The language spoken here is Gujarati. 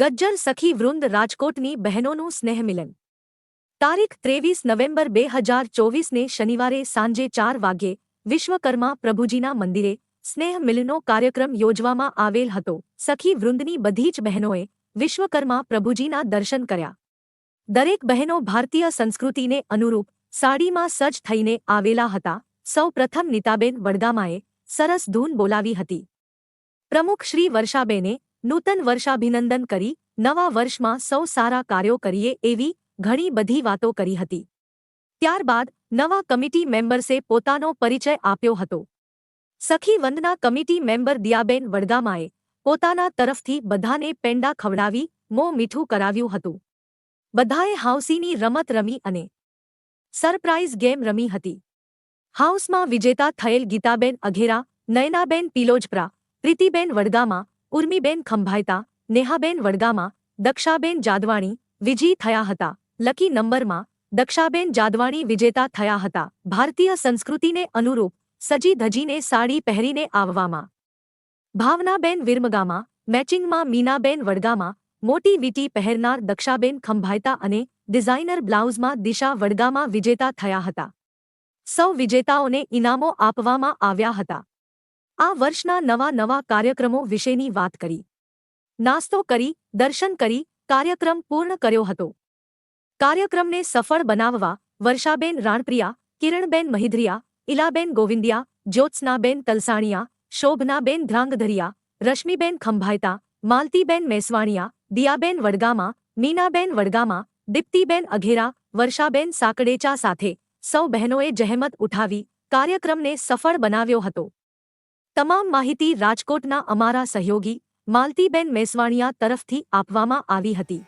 ગજ્જર સખી વૃંદ રાજકોટની બહેનોનું સ્નેહમિલન. તારીખ ત્રેવીસ નવેમ્બર બે હજાર ચોવીસને શનિવારે સાંજે ચાર વાગ્યે વિશ્વકર્મા પ્રભુજીના મંદિરે સ્નેહ મિલનો કાર્યક્રમ યોજવામાં આવેલ હતો. સખી વૃંદની બધી જ બહેનોએ વિશ્વકર્મા પ્રભુજીના દર્શન કર્યા. દરેક બહેનો ભારતીય સંસ્કૃતિને અનુરૂપ સાડીમાં સજ્જ થઈને આવેલા હતા. સૌ પ્રથમ નીતાબેન વડગામાએ સરસ ધૂન બોલાવી હતી. પ્રમુખ શ્રી વર્ષાબેને નૂતન વર્ષાભિનંદન કરી, નવા વર્ષમાં સૌ સારા કાર્યો કરીએ એવી ઘણી બધી વાતો કરી હતી. ત્યારબાદ નવા કમિટી મેમ્બર્સે પોતાનો પરિચય આપ્યો હતો. સખી વંદના કમિટી મેમ્બર દિયાબેન વડગામાએ પોતાના તરફથી બધાને પેંડા ખવડાવી, મોં મીઠું કરાવ્યું હતું. બધાએ હાઉસીની રમત રમી અને સરપ્રાઇઝ ગેમ રમી હતી. હાઉસમાં વિજેતા થયેલ ગીતાબેન અઘેરા, નયનાબેન પિલોજપરા, પ્રીતિબેન વડગામા ઉર્મીબેન ખંભાયતા, નેહાબેન વડગામા, દક્ષાબેન જાદવાણી, વિજી થયા હતા. લકી નંબરમાં, દક્ષાબેન જાદવાણી વિજેતા થયા હતા. ભારતીય સંસ્કૃતિને અનુરૂપ, સજી ધજીને સાડી પહેરીને આવવામાં. ભાવનાબેન વિરમગામાં, મેચિંગમાં મીનાબેન વડગામાં, મોટી વીટી પહેરનાર દક્ષાબેન ખંભાયતા અને ડિઝાઇનર બ્લાઉઝમાં દિશા વડગામાં વિજેતા થયા હતા. સૌ વિજેતાઓને ઇનામો આપવામાં આવ્યા હતા. આ વર્ષના નવા નવા કાર્યક્રમો વિશેની વાત કરી. નાસ્તો કરી, દર્શન કરી, કાર્યક્રમ પૂર્ણ કર્યો હતો. કાર્યક્રમને સફળ બનાવવા વર્ષાબેન રાણપ્રિયા, કિરણબેન મહિદ્રિયા, ઇલાબેન ગોવિંદિયા, જ્યોત્સનાબેન તલસાણિયા, શોભનાબેન ધ્રાંગધરિયા, રશ્મિબેન ખંભાયતા, માલતીબેન મેસવાણિયા, દિયાબેન વડગામા, મીનાબેન વડગામા, દીપ્તિબેન અઘેરા, વર્ષાબેન સાકડેચા સાથે સૌ બહેનોએ જહેમત ઉઠાવી કાર્યક્રમને સફળ બનાવ્યો હતો. તમામ માહિતી રાજકોટના અમારા સહયોગી માલતીબેન મેસવાણિયા તરફથી આપવામાં આવી હતી.